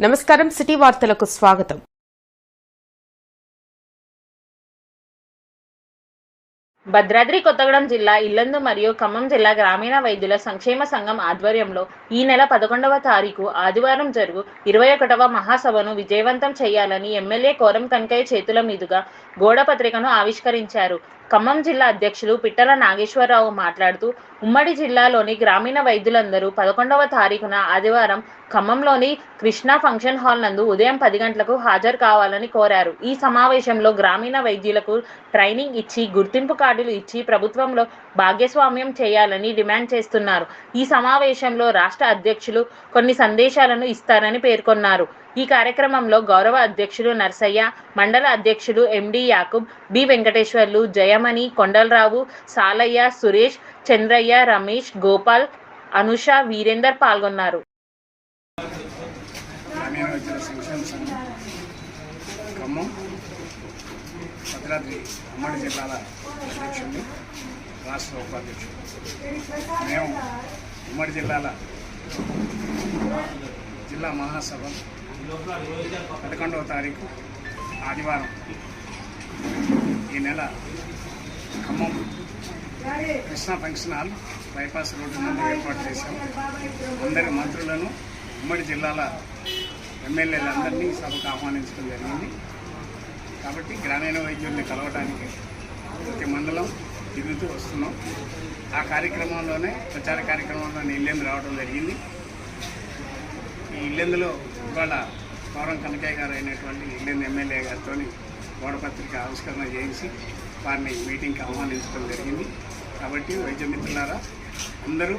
నమస్కారం సిటీ వార్తలకు స్వాగతం. భద్రాద్రి కొత్తగూడెం జిల్లా ఇల్లందు మరియు ఖమ్మం జిల్లా గ్రామీణ వైద్యుల సంక్షేమ సంఘం ఆధ్వర్యంలో ఈ నెల పదకొండవ తారీఖు ఆదివారం జరుగు ఇరవై ఒకటవ మహాసభను విజయవంతం చేయాలని ఎమ్మెల్యే కోరం కనకయ్య చేతుల మీదుగా గోడ పత్రికను ఆవిష్కరించారు. ఖమ్మం జిల్లా అధ్యక్షులు పిట్టల నాగేశ్వరరావు మాట్లాడుతూ ఉమ్మడి జిల్లాలోని గ్రామీణ వైద్యులందరూ పదకొండవ తారీఖున ఆదివారం ఖమ్మంలోని కృష్ణా ఫంక్షన్ హాల్ నందు ఉదయం పది గంటలకు హాజరు కావాలని కోరారు. ఈ సమావేశంలో గ్రామీణ వైద్యులకు ట్రైనింగ్ ఇచ్చి గుర్తింపు కార్డులు ఇచ్చి ప్రభుత్వంలో భాగస్వామ్యం చేయాలని డిమాండ్ చేస్తున్నారు. ఈ సమావేశంలో రాష్ట్ర అధ్యక్షులు కొన్ని సందేశాలను ఇస్తారని పేర్కొన్నారు. ఈ కార్యక్రమంలో గౌరవ అధ్యక్షులు నర్సయ్య మండల అధ్యక్షులు ఎండి యాకూబ్ బి వెంకటేశ్వర్లు జయమణి కొండలరావు సాలయ్య సురేష్ చంద్రయ్య రమేష్ గోపాల్ అనుష వీరేందర్ పాల్గొన్నారు. భద్రాద్రి ఉమ్మడి జిల్లాల అధ్యక్షుడిని రాష్ట్ర ఉపాధ్యక్షుడు. మేము ఉమ్మడి జిల్లాల జిల్లా మహాసభ పదకొండవ తారీఖు ఆదివారం. ఈ నెల Khammam Krishna function hall bypass road నుండి ఏర్పాటు చేశాం. అందరి మంత్రులను ఉమ్మడి జిల్లాల ఎమ్మెల్యేలందరినీ సభకు ఆహ్వానించడం జరిగింది. కాబట్టి గ్రామీణ వైద్యుల్ని కలవడానికి ప్రతి మండలం తిరుగుతూ వస్తున్నాం. ఆ కార్యక్రమంలోనే ప్రచార కార్యక్రమంలో ఇల్లెందు రావడం జరిగింది. ఇల్లెందులో ఇవాళ పౌరం కనకయ్య గారు అయినటువంటి ఇల్లెందు ఎమ్మెల్యే గారితో గోడపత్రిక ఆవిష్కరణ చేయించి వారిని మీటింగ్కి ఆహ్వానించడం జరిగింది. కాబట్టి వైద్య మిత్రులారా అందరూ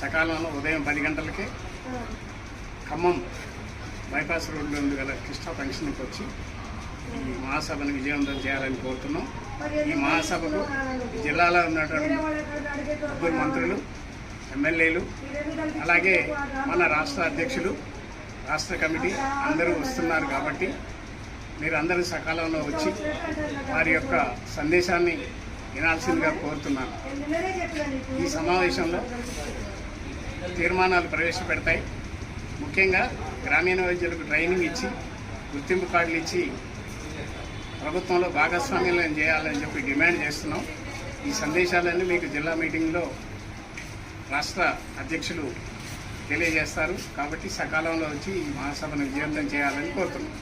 సకాలంలో ఉదయం పది గంటలకే ఖమ్మం బైపాస్ రోడ్లో ఉంది గల కృష్ణ ఫంక్షన్కి వచ్చి ఈ మహాసభను విజయవంతం చేయాలని కోరుతున్నాం. ఈ మహాసభకు జిల్లాలో ఉన్నటువంటి ముగ్గురు మంత్రులు ఎమ్మెల్యేలు అలాగే మన రాష్ట్ర అధ్యక్షులు రాష్ట్ర కమిటీ అందరూ వస్తున్నారు కాబట్టి మీరు అందరూ సకాలంలో వచ్చి వారి యొక్క సందేశాన్ని వినాల్సిందిగా కోరుతున్నాను. ఈ సమావేశంలో తీర్మానాలు ప్రవేశపెడతాయి. ముఖ్యంగా గ్రామీణ వైద్యులకు ట్రైనింగ్ ఇచ్చి గుర్తింపు కార్డులు ఇచ్చి ప్రభుత్వంలో భాగస్వామ్యం చేయాలని చెప్పి డిమాండ్ చేస్తున్నాం. ఈ సందేశాలన్నీ మీకు జిల్లా మీటింగ్లో రాష్ట్ర అధ్యక్షులు తెలియజేస్తారు. కాబట్టి సకాలంలో వచ్చి ఈ మహాసభను విజయవంతం చేయాలని కోరుతున్నాం.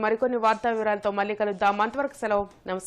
మరికొన్ని వార్తా వివరాలతో మళ్ళీ కలుద్దాం. అంతవరకు సెలవు. నమస్కారం.